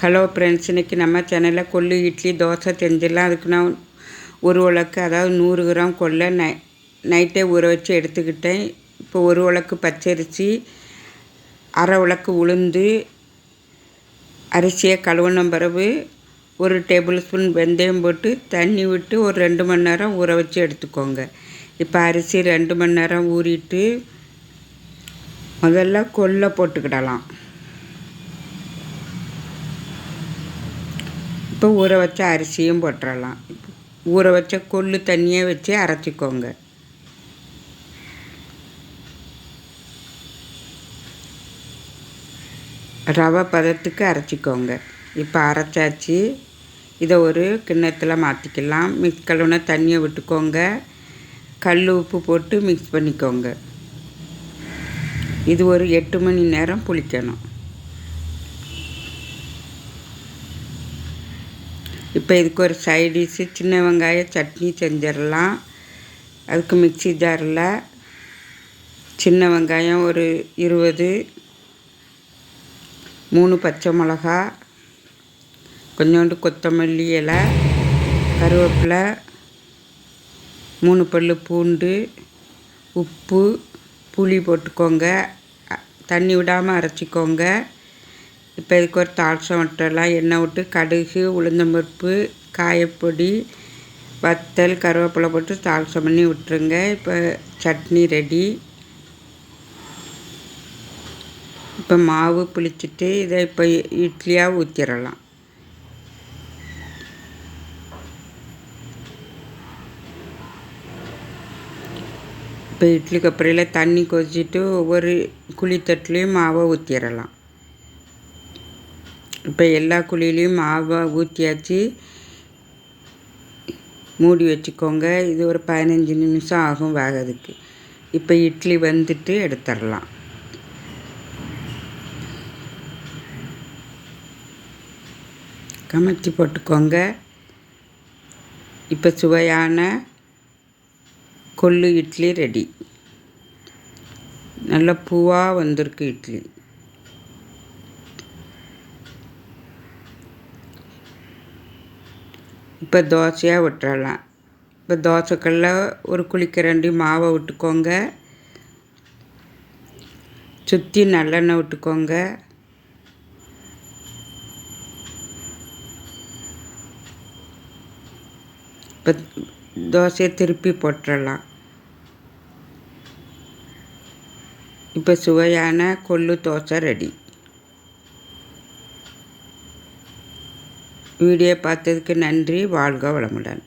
Hello friends இன்றைக்கி நம்ம சேனலில் கொள்ளு இட்லி தோசை செஞ்சிடலாம் அதுக்கு நான் ஒரு உலக்கு அதாவது நூறு கிராம் கொள்ளை நை நைட்டே ஊற வச்சு எடுத்துக்கிட்டேன். இப்போ ஒரு உலக்கு பச்சரிசி அரை உலக்கு உளுந்து அரிசியை கழுவுன பிறகு ஒரு டேபிள் ஸ்பூன் வெந்தயம் போட்டு தண்ணி விட்டு ஒரு ரெண்டு மணி நேரம் ஊற வச்சு எடுத்துக்கோங்க. இப்போ அரிசி ரெண்டு மணி நேரம் ஊறிட்டு முதல்ல கொல்லை போட்டுக்கிடலாம். இப்போ ஊற வச்ச அரிசியும் போட்டுடலாம் ஊற வச்ச கொள்ளு தண்ணியை வச்சு அரைச்சிக்கோங்க. ரவை பதத்துக்கு அரைச்சிக்கோங்க. இப்போ அரைச்சாச்சு. இதை ஒரு கிண்ணத்தில் மாற்றிக்கலாம் மிக்ஸ் கழுவுனா தண்ணியை விட்டுக்கோங்க. கல் உப்பு போட்டு மிக்ஸ் பண்ணிக்கோங்க. இது ஒரு எட்டு மணி நேரம் புளிக்கணும். இப்போ இதுக்கு ஒரு சைடிஷு சின்ன வெங்காய சட்னி செஞ்சிடலாம். அதுக்கு மிக்சி ஜாரில் சின்ன வெங்காயம் ஒரு இருபது மூணு பச்சை மிளகா கொஞ்சோண்டு கொத்தமல்லி இலை கருவேப்பிலை மூணு பல் பூண்டு உப்பு புளி போட்டுக்கோங்க. தண்ணி விடாமல் அரைச்சிக்கோங்க. இப்போ இதுக்கு ஒரு தாளசம் விட்டுறலாம் எண்ணெய் விட்டு கடுகு உளுந்தம்பருப்பு காயப்பொடி வத்தல் கருவேப்பிலை போட்டு தாளசம் பண்ணி விட்டுருங்க. இப்போ சட்னி ரெடி. இப்போ மாவு புளிச்சிட்டு இதை இப்போ இட்லியாக ஊற்றிடலாம் இப்போ இட்லி கப்பரையில் தண்ணி கொதிச்சிட்டு ஒவ்வொரு குழித்தட்டுலேயும் மாவை ஊற்றிடலாம் இப்போ எல்லா குழியிலையும் மாவை ஊற்றியாச்சு மூடி வச்சுக்கோங்க. இது ஒரு பதினஞ்சு நிமிஷம் ஆகும் வேகிறதுக்கு. இப்போ இட்லி வந்துட்டு எடுத்துடலாம். கமத்தி போட்டுக்கோங்க. இப்போ சுவையான கொள்ளு இட்லி ரெடி. நல்ல பூவாக வந்திருக்கு இட்லி. இப்போ தோசையாக விட்டுறலாம். இப்போ தோசைக்கல்ல ஒரு குளிக்கரண்டி மாவை விட்டுக்கோங்க. சுற்றி நல்லெண்ணெய் விட்டுக்கோங்க. இப்போ தோசையை திருப்பி போட்டுடலாம் இப்போ சுவையான கொள்ளு தோசை ரெடி. வீடியோ பார்த்ததுக்கு நன்றி வாழ்க வளமுடன்.